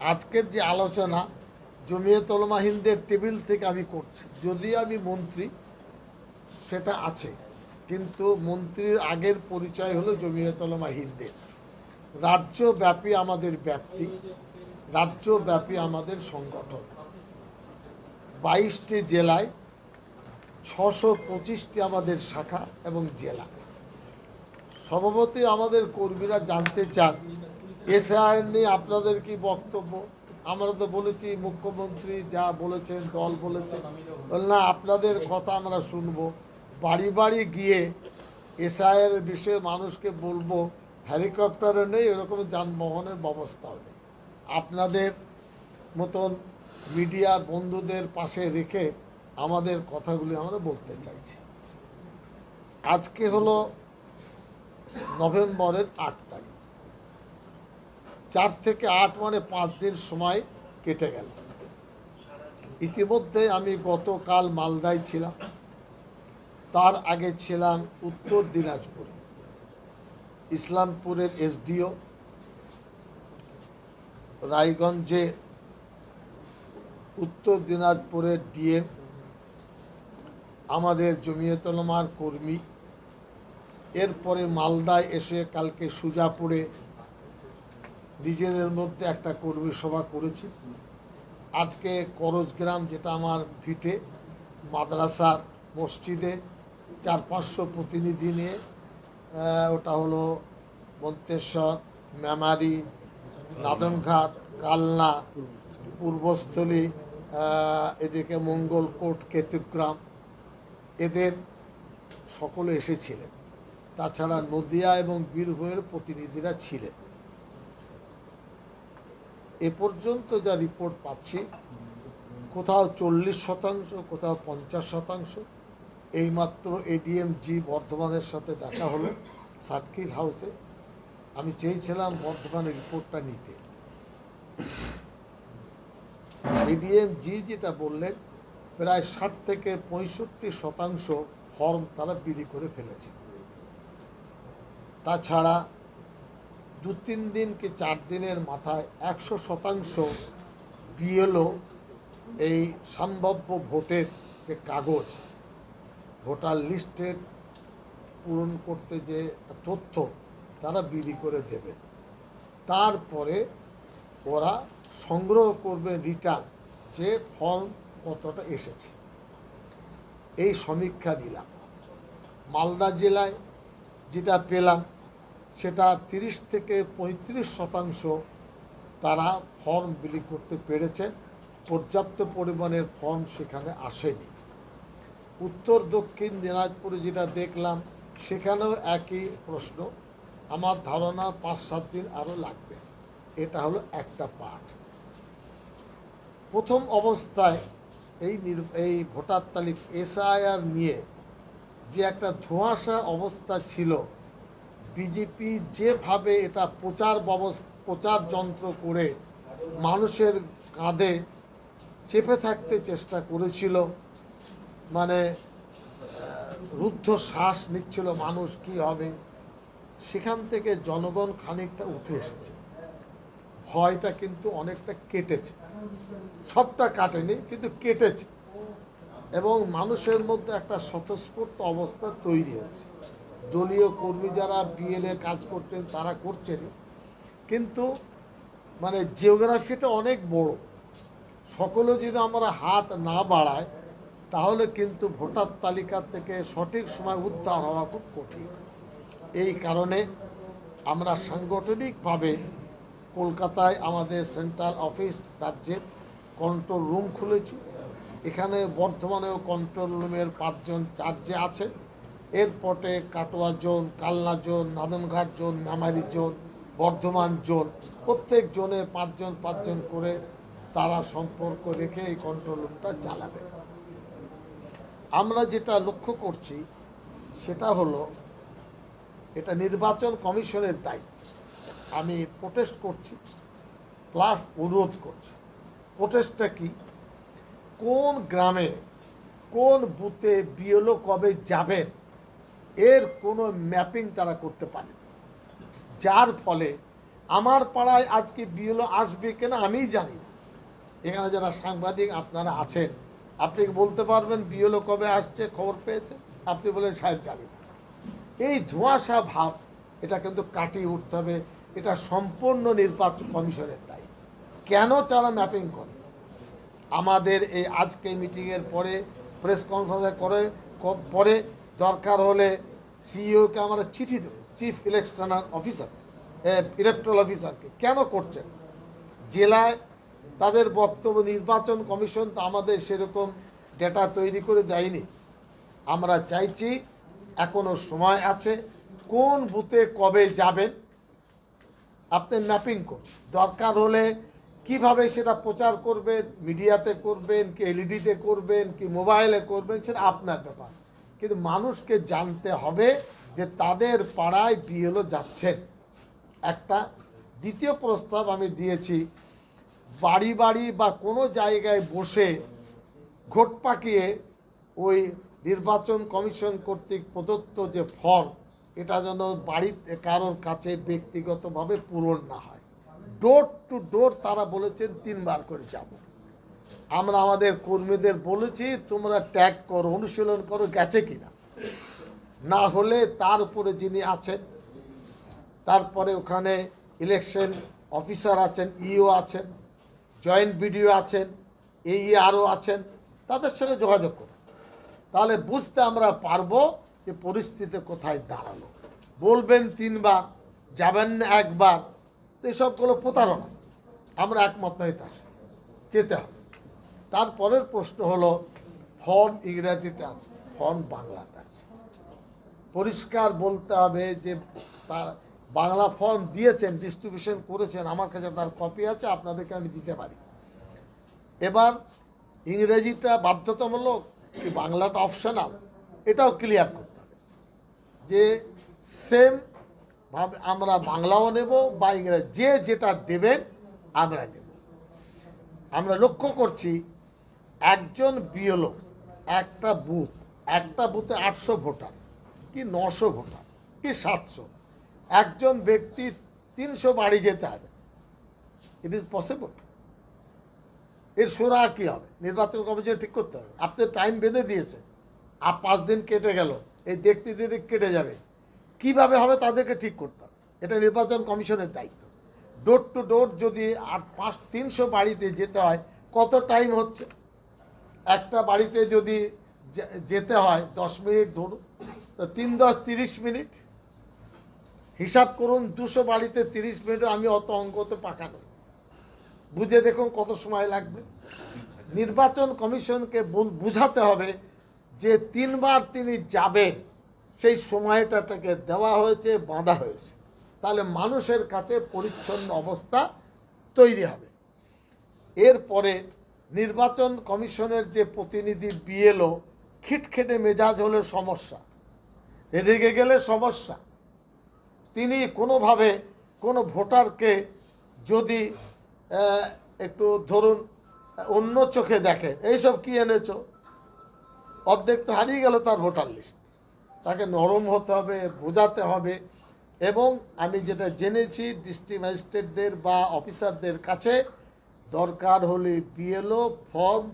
আজকের যে আলোচনা জমিয়ত ওলামা হিন্দের টেবিল থেকে আমি করছি। যদিও আমি মন্ত্রী, সেটা আছে। কিন্তু মন্ত্রীর আগের পরিচয় হলো জমিয়ত ওলামা হিন্দের রাজ্যব্যাপী আমাদের ব্যাপ্তি, রাজ্যব্যাপী আমাদের সংগঠন। বাইশটি জেলায় ছশো পঁচিশটি আমাদের শাখা এবং জেলা। স্বভাবতই আমাদের কর্মীরা জানতে চান এসআইএন নিয়ে আপনাদের কি বক্তব্য? আমরা তো বলেছি মুখ্যমন্ত্রী যা বলেছেন দল বললাম, না আপনাদের কথা আমরা শুনব। বাড়ি বাড়ি গিয়ে এসআইয়ের বিষয়ে মানুষকে বলব হেলিকপ্টারও নেই এরকম যানবাহনের ব্যবস্থাও নেই। আপনাদের মতন মিডিয়ার বন্ধুদের পাশে রেখে আমাদের কথাগুলি আমরা বলতে চাইছি। আজকে হলো নভেম্বরের আট তারিখ। চার থেকে আট মানে পাঁচ দিন সময় কেটে গেল। ইতিমধ্যে আমি গতকাল মালদায় ছিলাম। তার আগে ছিলাম উত্তর দিনাজপুরে। ইসলামপুরের এসডিও, রায়গঞ্জে উত্তর দিনাজপুরের ডিএম, আমাদের জমিয়তলমার কর্মী। এরপরে মালদায় এসে কালকে সুজাপুরে নিজেদের মধ্যে একটা কর্মী সভা করেছি। আজকে করজগ্রাম যেটা আমার ভিটে, মাদ্রাসার মসজিদে চার পাঁচশো প্রতিনিধি নিয়ে ওটা হলো মন্তেশ্বর, মেমারি, নাদনঘাট, কালনা, পূর্বস্থলী এদিকে মঙ্গলকোট কেতুগ্রাম, এদের সকলে এসেছিলেন। তাছাড়া নদিয়া এবং বীরভূমের প্রতিনিধিরা ছিলেন। এ পর্যন্ত যা রিপোর্ট পাচ্ছি, কোথাও চল্লিশ শতাংশ, কোথাও পঞ্চাশ শতাংশ। এইমাত্র এডিএম জি বর্ধমানের সাথে দেখা হলো সার্কিট হাউসে আমি চেয়েছিলাম বর্ধমানের রিপোর্টটা নিতে। এডিএম জি যেটা বললেন, প্রায় ষাট থেকে পঁয়ষট্টি শতাংশ ফর্ম তারা বিলি করে ফেলেছে। তাছাড়া দু তিন দিন কি চার দিনের মাথায় একশো শতাংশ বিএলও এই সম্ভাব্য ভোটের যে কাগজ, ভোটার লিস্টের পূরণ করতে যে তথ্য, তারা বিলি করে দেবে। তারপরে ওরা সংগ্রহ করবে রিটার্ন যে ফর্ম কতটা এসেছে। এই সমীক্ষা দিলাম মালদা জেলায় যেটা পেলাম সেটা তিরিশ থেকে পঁয়ত্রিশ শতাংশ তারা ফর্ম বিলি করতে পেরেছে। পর্যাপ্ত পরিমাণের ফর্ম সেখানে আসেনি। উত্তর, দক্ষিণ দিনাজপুরে যেটা দেখলাম, সেখানেও একই প্রশ্ন। আমার ধারণা পাঁচ, সাত দিন আরও লাগবে। এটা হলো একটা পাঠ। প্রথম অবস্থায় এই এই ভোটার তালিকা এসআইআর নিয়ে যে একটা ধোঁয়াশা অবস্থা ছিল বিজেপি যেভাবে এটা প্রচার ব্যবস্থা প্রচার যন্ত্র করে মানুষের কাঁধে চেপে থাকতে চেষ্টা করেছিল মানে রুদ্ধ শ্বাস নিচ্ছিল মানুষ কি হবে, সেখান থেকে জনগণ খানিকটা উঠে এসেছে। ভয়টা কিন্তু অনেকটা কেটেছে। সবটা কাটেনি, কিন্তু কেটেছে। এবং মানুষের মধ্যে একটা স্বতঃস্ফূর্ত অবস্থা তৈরি হচ্ছে দলীয় কর্মী যারা বিএলএ কাজ করতেন, তারা করছেনই কিন্তু মানে জিওগ্রাফিটা অনেক বড়। সকলে যদি আমরা হাত না বাড়ায়, তাহলে কিন্তু ভোটার তালিকা থেকে সঠিক সময় উদ্ধার হওয়া খুব কঠিন। এই কারণে আমরা সাংগঠনিকভাবে কলকাতায় আমাদের সেন্ট্রাল অফিস রাজ্যের কন্ট্রোল রুম খুলেছি। এখানে বর্ধমানেও কন্ট্রোল রুমের পাঁচজন চার্জে আছে। এরপরে Katwa zone, Kalna zone, Nadanghat zone নামারি zone, Bardhaman zone, প্রত্যেক জোনে পাঁচজন পাঁচজন করে তারা সম্পর্ক রেখে এই কন্ট্রোল রুমটা চালাবে। আমরা যেটা লক্ষ্য করছি সেটা হলো, এটা নির্বাচন কমিশনের দায়িত্ব। আমি প্রোটেস্ট করছি প্লাস অনুরোধ করছি। প্রোটেস্টটা কি? কোন গ্রামে, কোন বুথে বিএলও কবে যাবেন? এর কোনো ম্যাপিং তারা করতে পারে যার ফলে আমার পাড়ায় আজকে বিএলও আসবে কিনা আমিই জানি না। এখানে যারা সাংবাদিক আপনারা আছেন, আপনি বলতে পারবেন বিএলও কবে আসছে, খবর পেয়েছে? আপনি বলেন, সাহেব, জানি না। এই ধোঁয়াশা ভাব, এটা কিন্তু কাটিয়ে উঠতে হবে, এটা সম্পূর্ণ নির্বাচন কমিশনের দায়িত্ব। কেন তারা ম্যাপিং করে? আমাদের এই আজকে মিটিংয়ের পরে, প্রেস কনফারেন্স করে পরে দরকার হলে সিইওকে আমরা চিঠি দেব চিফ ইলেকশনাল অফিসার ইলেকট্রাল অফিসারকে কেন করছেন? জেলায় তাদের বক্তব্য, নির্বাচন কমিশন তো আমাদের সেরকম ডেটা তৈরি করে দেয়নি। আমরা চাইছি এখনও সময় আছে, কোন বুথে কবে যাবেন? আপনি ম্যাপিং করুন। দরকার হলে কীভাবে সেটা প্রচার করবেন, মিডিয়াতে করবেন, কি এলইডিতে করবেন, কি মোবাইলে করবেন, সেটা আপনার ব্যাপার। কিন্তু মানুষকে জানতে হবে যে তাদের পাড়ায় বিএলও যাচ্ছেন একটা দ্বিতীয় প্রস্তাব আমি দিয়েছি, বাড়ি বাড়ি বা কোনো জায়গায় বসে ঘোট পাকিয়ে ওই নির্বাচন কমিশন কর্তৃক প্রদত্ত যে ফর্ম, এটা যেন বাড়িতে কারোর কাছে ব্যক্তিগতভাবে পূরণ না হয়। ডোর টু ডোর তারা বলেছেন, তিনবার করে যাব। আমরা আমাদের কর্মীদের বলেছি, তোমরা ট্যাগ করো, অনুশীলন করো, গেছে কিনা। না হলে তার উপরে যিনি আছেন, তারপরে ওখানে ইলেকশন অফিসার আছেন ইও আছেন জয়েন্ট বিডিও আছেন এই আরও আছেন, তাদের সঙ্গে যোগাযোগ করুন তাহলে বুঝতে আমরা পারব যে পরিস্থিতি কোথায় দাঁড়াল। বলবেন তিনবার, যাবেন না একবার, তো এসবগুলো প্রতারণা। আমরা একমত নই তার। যেতে হবে। তারপরের প্রশ্ন হলো ফর্ম ইংরেজিতে আছে ফর্ম বাংলাতে আছে। পরিষ্কার বলতে হবে যে, তার বাংলা ফর্ম দিয়েছেন ডিস্ট্রিবিউশন করেছেন, আমার কাছে তার কপি আছে, আপনাদেরকে আমি দিতে পারি। এবার ইংরেজিটা বাধ্যতামূলক বাংলাটা অপশনাল এটাও ক্লিয়ার করতে হবে। যে সেম ভাবে আমরা বাংলাও নেব বা ইংরেজি, যে যেটা দেবেন, আমরা নেব। আমরা লক্ষ্য করছি একজন বিএলও একটা বুথ, একটা বুথে আটশো ভোটার, কি নশো ভোটার, কি সাতশো, একজন ব্যক্তি তিনশো বাড়ি যেতে হবে। ইট ইজ পসিবল এর সুরা কি হবে? নির্বাচন কমিশন ঠিক করতে হবে। আপনি টাইম বেঁধে দিয়েছে আর পাঁচ দিন কেটে গেল। এই দেখতে দেখতে কেটে যাবে। কীভাবে হবে তাদেরকে ঠিক করতে হবে। এটা নির্বাচন কমিশনের দায়িত্ব। ডোর টু ডোর যদি আর পাঁচ, তিনশো বাড়িতে যেতে হয়, কত টাইম হচ্ছে? একটা বাড়িতে যদি যেতে হয় দশ মিনিট ধরুন, তো তিন দশ তিরিশ মিনিট। হিসাব করুন, দুশো বাড়িতে তিরিশ মিনিট আমি অত অঙ্কতে পাকানো বুঝে দেখুন কত সময় লাগবে। নির্বাচন কমিশনকে বুঝাতে হবে যে তিনবার তিনি যাবেন, সেই সময়টা থেকে দেওয়া হয়েছে, বাঁধা হয়েছে। তাহলে মানুষের কাছে পরিচ্ছন্ন অবস্থা তৈরি হবে। এরপরে নির্বাচন কমিশনের যে প্রতিনিধি বিএলও খিটখেটে মেজাজ হলে সমস্যা। রেগে গেলে সমস্যা। তিনি কোনোভাবে কোনো ভোটারকে যদি একটু ধরুন, অন্য চোখে দেখে, এইসব কি এনেছ? অর্ধেক তো হারিয়ে গেল তার ভোটার লিস্ট তাকে নরম হতে হবে, বোঝাতে হবে। এবং আমি যেটা জেনেছি ডিস্ট্রিক্ট ম্যাজিস্ট্রেটদের বা অফিসারদের কাছে দরকার হলে পিএলও ফর্ম